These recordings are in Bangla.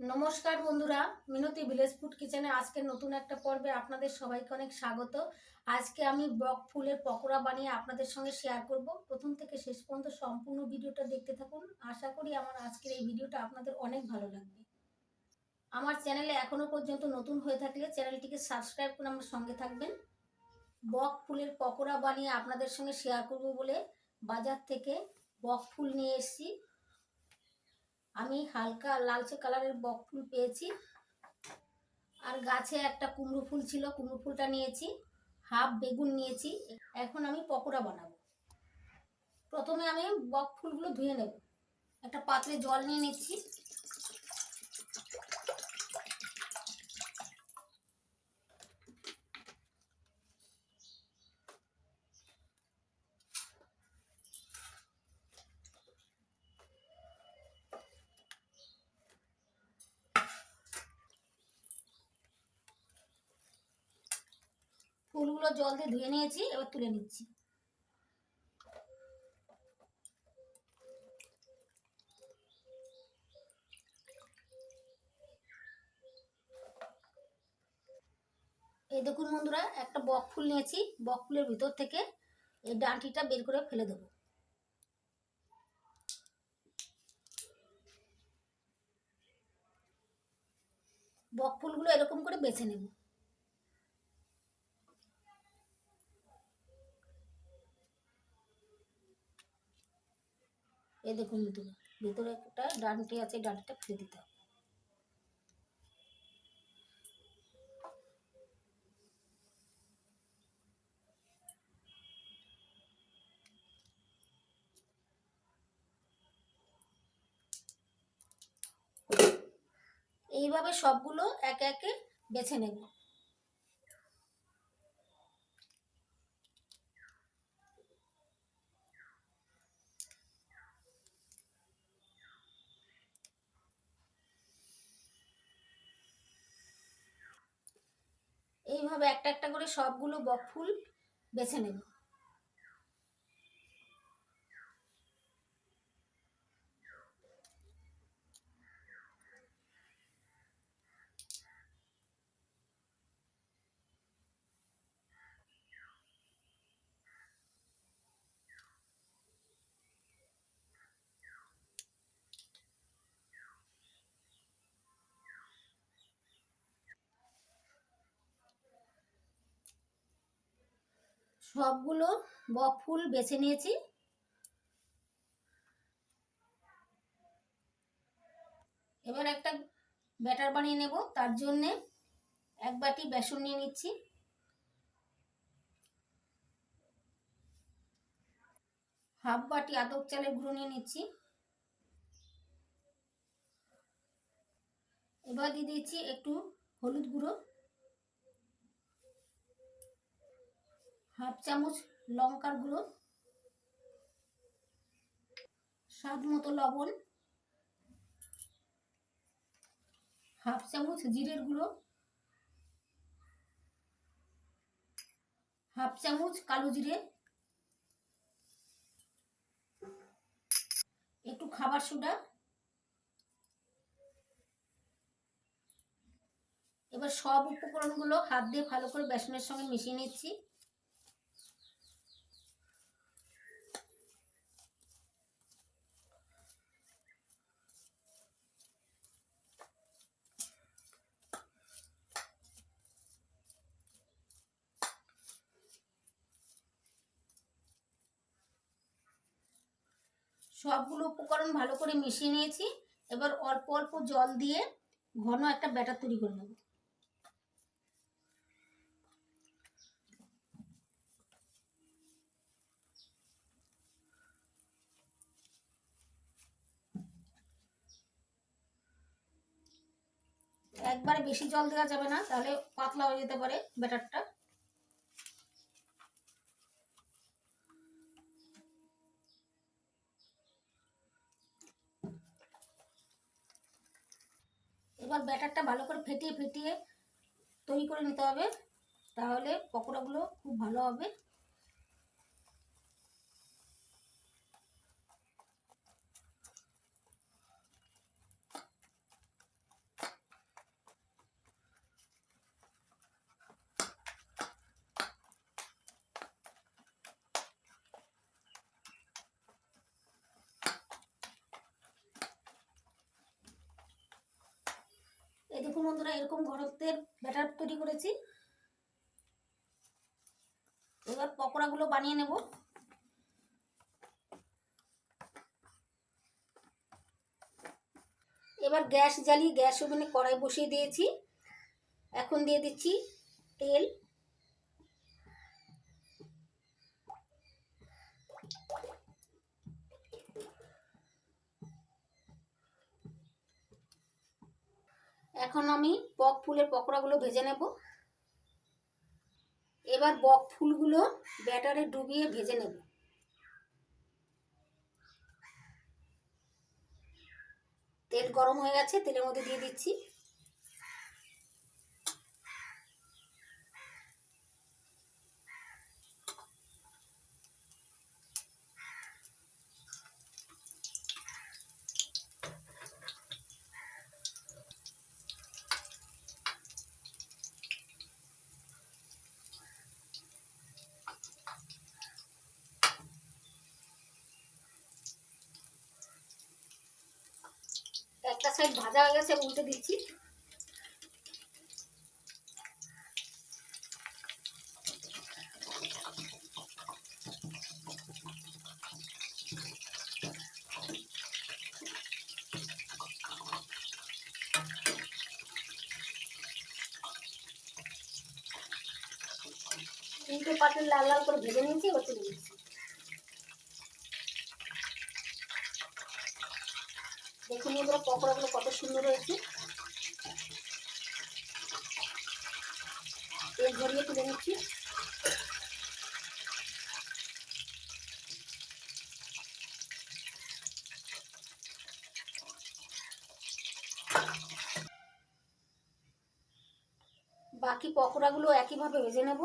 নমস্কার বন্ধুরা, মিনতি ভিলেজ ফুড কিচেনে আজকে নতুন একটা পর্বে আপনাদের সবাইকে অনেক স্বাগত। আজকে আমি বক ফুলের পকোড়া বানিয়ে আপনাদের সঙ্গে শেয়ার করব। প্রথম থেকে শেষ পর্যন্ত সম্পূর্ণ ভিডিওটা দেখতে থাকুন। আশা করি আমার আজকের এই ভিডিওটা আপনাদের অনেক ভালো লাগবে। আমার চ্যানেলে এখনও পর্যন্ত নতুন হয়ে থাকলে চ্যানেলটিকে সাবস্ক্রাইব করে আমার সঙ্গে থাকবেন। বক ফুলের পকোড়া বানিয়ে আপনাদের সঙ্গে শেয়ার করব বলে বাজার থেকে বক ফুল নিয়ে এসেছি। আমি হালকা লালচে কালারের বক ফুল পেয়েছি। আর গাছে একটা কুমড়ো ফুল ছিল, কুমড়ো ফুলটা নিয়েছি, হাফ বেগুন নিয়েছি। এখন আমি পকোড়া বানাবো। প্রথমে আমি বক ফুলগুলো ধুয়ে নেব। একটা পাত্রে জল নিয়ে নিচ্ছি। ফুলগুলো জল দিয়ে ধুয়ে নিয়েছি, এবার তুলে নিচ্ছি। এই দেখুন বন্ধুরা, একটা বক ফুল নিয়েছি, বক ফুলের ভিতর থেকে এই ডাঁটিটা বের করে ফেলে দেবো। বক ফুলগুলো এরকম করে বেছে নেব। এই দেখুন ভিতরে ভিতরে একটা ডানটি আছে ডানটিটা ফেলে দিতে হবে। এইভাবে সবগুলো একে একে বেছে নেব। এইভাবে একটা একটা করে সবগুলো ফুল বেছে নেব। সবগুলো বক ফুল বেছে নিয়েছি। এবার একটা ব্যাটার বানিয়ে নেব, তার জন্যে এক বাটি বেসন নিয়ে নিচ্ছি। হাফ বাটি আদক চালের গুঁড়ো নিয়ে নিচ্ছি। এবার দিয়ে দিচ্ছি একটু হলুদ গুঁড়ো। হাফ চামচ লঙ্কার গুঁড়ো, স্বাদ মতো লবণ, হাফ চামচ জিরের গুঁড়ো, হাফ চামচ কালো জিরে, একটু খাবার সোডা, এবার সব উপকরণগুলো হাত দিয়ে ভালো করে বেসনের সঙ্গে মিশিয়ে নিচ্ছি। সবগুলো উপকরণ ভালো করে মিশিয়ে নিয়েছি। এবার অল্প অল্প জল দিয়ে ঘন একটা ব্যাটার তৈরি করে নেব। একবারে বেশি জল দেওয়া যাবে না, তাহলে পাতলা হয়ে যেতে পারে ব্যাটারটা এবার ব্যাটারটা ভালো করে ফেটিয়ে ফেটিয়ে তৈরি করে নিতে হবে। তাহলে পকোড়াগুলো খুব ভালো হবে। দেখুন বন্ধুরা, এরকম ঘরত্বের ব্যাটার তৈরি করেছি। এবার পকোড়াগুলো বানিয়ে নেব। এবার গ্যাস জ্বালিয়ে গ্যাস ওভেনে কড়াই বসিয়ে দিয়েছি। এখন দিয়ে দিচ্ছি তেল। এখন আমি বক ফুলের পকোড়াগুলো ভেজে নেব। এবার বক ফুলগুলো ব্যাটারে ডুবিয়ে ভেজে নেব। তেল গরম হয়ে গেছে, তেলের মধ্যে দিয়ে দিচ্ছি একটা সাইড ভাজা হয়ে গেছে উল্টে দিচ্ছি। তিনটে লাল লাল করে ভেজে নিয়েছি এবার তুলে এগুলো পকোড়াগুলো কত সুন্দর হয়েছে। তেল ঝরিয়ে তুলে নিচ্ছি। বাকি পকোড়াগুলো একইভাবে ভেজে নেব।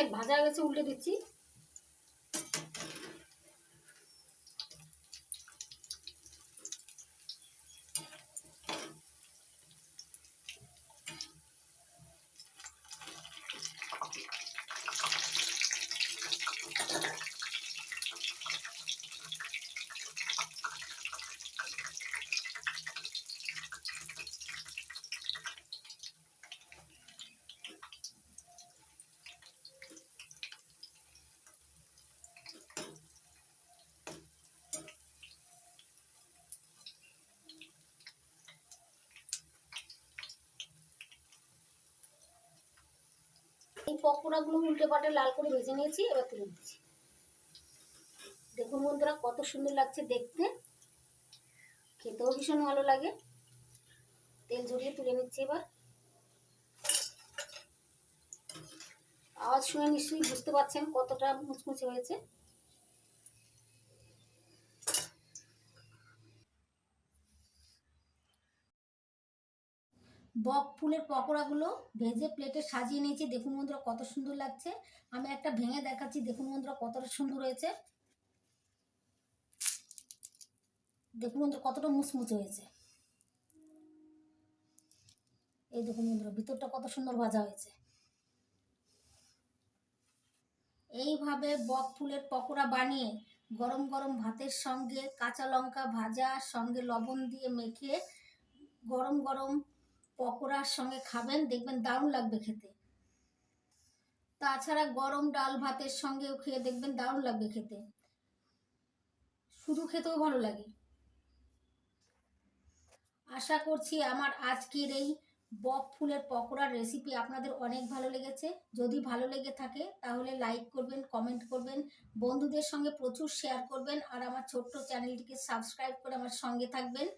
একটা ভাজা হয়ে গেছে উল্টে দিচ্ছি। এই পকোড়াগুলো উল্টে পাল্টে লাল করে ভেজে নিয়েছি, এবার তুলে দিচ্ছি দেখুন বন্ধুরা, কত সুন্দর লাগছে দেখতে। খেতেও ভীষণ ভালো লাগে। তেল ঝরিয়ে তুলে নিচ্ছি এবার। আওয়াজ শুনে নিশ্চয়ই বুঝতে পারছেন কতটা মুচমুচে হয়েছে। বক ফুলের পকোড়াগুলো ভেজে প্লেটে সাজিয়ে নিয়েছি। দেখুন বন্ধুরা, কত সুন্দর লাগছে। আমি একটা ভেঙে দেখাচ্ছি। দেখুন বন্ধুরা, কতটা সুন্দর হয়েছে। দেখুন বন্ধুরা, কতটা মুচমুচে হয়েছে। এই দেখুন বন্ধুরা, ভিতরটা কত সুন্দর ভাজা হয়েছে। এইভাবে বক ফুলের পকোড়া বানিয়ে গরম গরম ভাতের সঙ্গে কাঁচা লঙ্কা ভাজা, সঙ্গে লবণ দিয়ে মেখে গরম গরম পকোড়ার সঙ্গে খাবেন, দেখবেন দারুণ লাগবে খেতে। তাছাড়া গরম ডাল ভাতের সঙ্গেও খেয়ে দেখবেন দারুণ লাগবে খেতে। শুধু খেতেও ভালো লাগে। আশা করছি আমার আজকের এই বক ফুলের পকোড়ার রেসিপি আপনাদের অনেক ভালো লেগেছে। যদি ভালো লেগে থাকে, তাহলে লাইক করবেন কমেন্ট করবেন, বন্ধুদের সঙ্গে প্রচুর শেয়ার করবেন, আর আমার ছোট্ট চ্যানেলটিকে সাবস্ক্রাইব করে আমার সঙ্গে থাকবেন।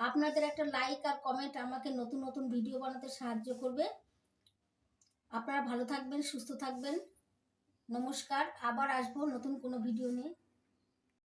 আপনাদের একটা লাইক আর কমেন্ট আমাকে নতুন নতুন ভিডিও বানাতে সাহায্য করবে। আপনারা ভালো থাকবেন, সুস্থ থাকবেন। নমস্কার, আবার আসব নতুন কোনো ভিডিও নিয়ে।